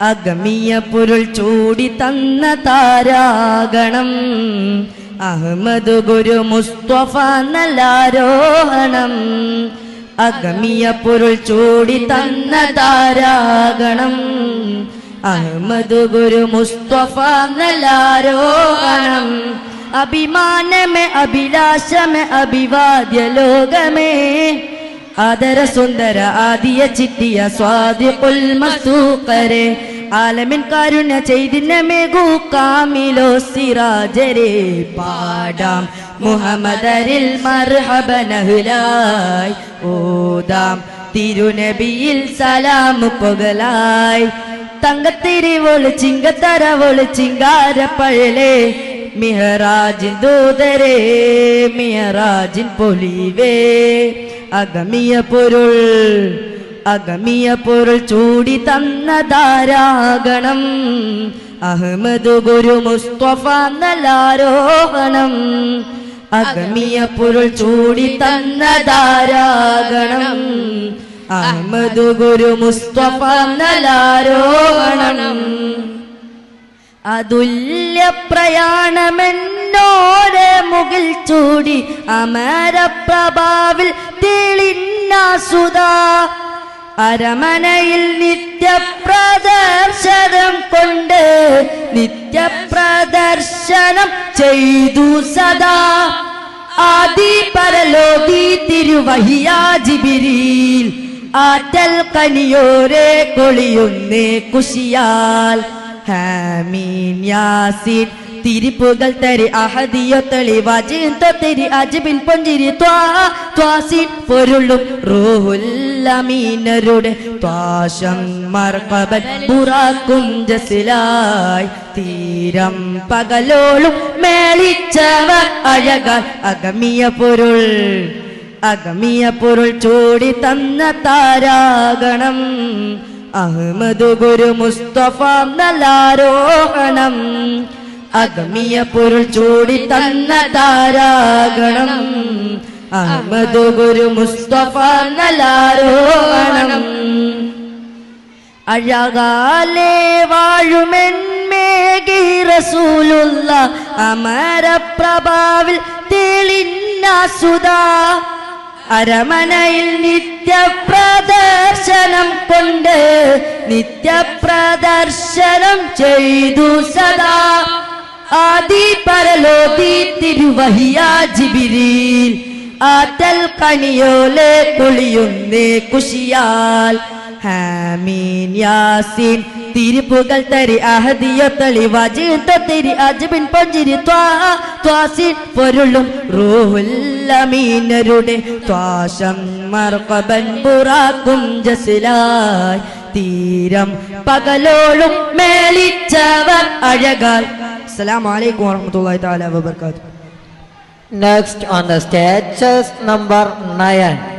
അഗമിയ പൊരുൾ ചൂടി തന്ന താരാഗണം. അഹമ്മദ് ഗുരു മുസ്തഫ നല്ലാരോഹണം അഗമിയ പൊരുൾ ചൂടി തന്ന താരാഗണം. അഹമ്മദ് ഗുരു മുസ്തഫ നല്ലാരോഹണം അഭിമാനമേ അഭിലാഷമേ അഭിവാദ്യ ലോകമേ ആദര സുന്ദര ആദിയ ചിത്തിയ സ്വാദിഖുൽ മസ്തൂഖരെ. ആലമിൻ കാരുണ്യ ചൈതന്യമേകൂ കാമിലോ സിറാജരെ. പാടാം മുഹമ്മദരിൽ മർഹബനഹുലായി ഓതാം തിരുനബിയിൽ സലാം പൊകലായി. തങ്കത്തിരി ഒളിച്ചിങ്കത്തര ചിങ്കാരപ്പഴലേ മിഹറാജിൻ ദൂതരേ മിഹറാജിൻ പൊലിവേ. അഗമിയ പൊരുൾ അഗമിയ പൊരുൾ ചൂടി തന്ന ധാരാഗണം അഹമ്മദ് ഗുരു മുസ്തഫ നലാരോഹണം അഗമിയ പൊരുൾ ചൂടി തന്ന ധാരാഗണം അഹമ്മദ് ഗുരു മുസ്തഫ നലാരോഹണം അതുല്യ പ്രയാണമെന്നോരെ മുകിൽ ചൂടി അമരപ്രഭാവിൽ തെളിന്നാസുത. അരമനയിൽ നിത്യപ്രദർശനം കൊണ്ട് നിത്യപ്രദർശനം ചെയ്തു സദാ. ആദി പരലോകി തിരുവഹിയാജിബിരിൽ ആറ്റൽ കനിയോരെ കൊളിയുന്നേ കുശിയാൽ. ഹാമീൻ യാസീൻ തിരിപ്പുകൾ തരി അഹദിയോ തെളിവാജിൻ തൊത്തിരി അജിബിൻ പൊഞ്ചിരി ത്വാ ത്വാസീൻ പൊരുളും റൂഹുല്ലമീനരുടെ ത്വാശം മർക്കബൻ ബുറാക്കും ജസിലായി തീരം പകലോളും മേളിച്ചവ അഴകാൽ അഗമിയ പൊരുൾ അഗമിയ പൊരുൾ ചൂടി തന്ന താരാഗണം. അഹമ്മദ് ഗുരു മുസ്തഫ നല്ലാരോഹണം. അഗമിയ പൊരുൾ ചൂടി തന്ന താരാഗണം അഹമ്മദ് ഗുരു മുസ്തഫ നലാരോണം അഴകാലേ വാഴുമെന്മേകി റസൂലുള്ള അമരപ്രഭാവിൽ തെളിന്നാസുതാ അരമനയിൽ നിത്യപ്രദർശനം കൊണ്ട് നിത്യപ്രദർശനം ചെയ്തു സദാ. ആദി പരലോകി തിരുവഹിയാജിബിരിൽ ആറ്റൽ കണിയോലെ കുളിയുന്നേ കുശിയാൽ. ഹാമീൻ യാസീൻ തിരിപ്പുകൾ തരി അഹദിയോ തെളിവാജി തൊത്തിരി അജ്ബിൻ പൊഞ്ചിരി ത്വാ ത്വാസീൻ പൊരുളും റൂഹുല്ലമീനരുടെ ത്വാശം മർക്കബൻ ബുറാക്കും ജസിലായി. തീരം പകലോളും മേളിച്ചവർ അഴകാൽ. Assalamu alaikum wa ta'ala wa barakatuh. Next on the stage, chest number 9.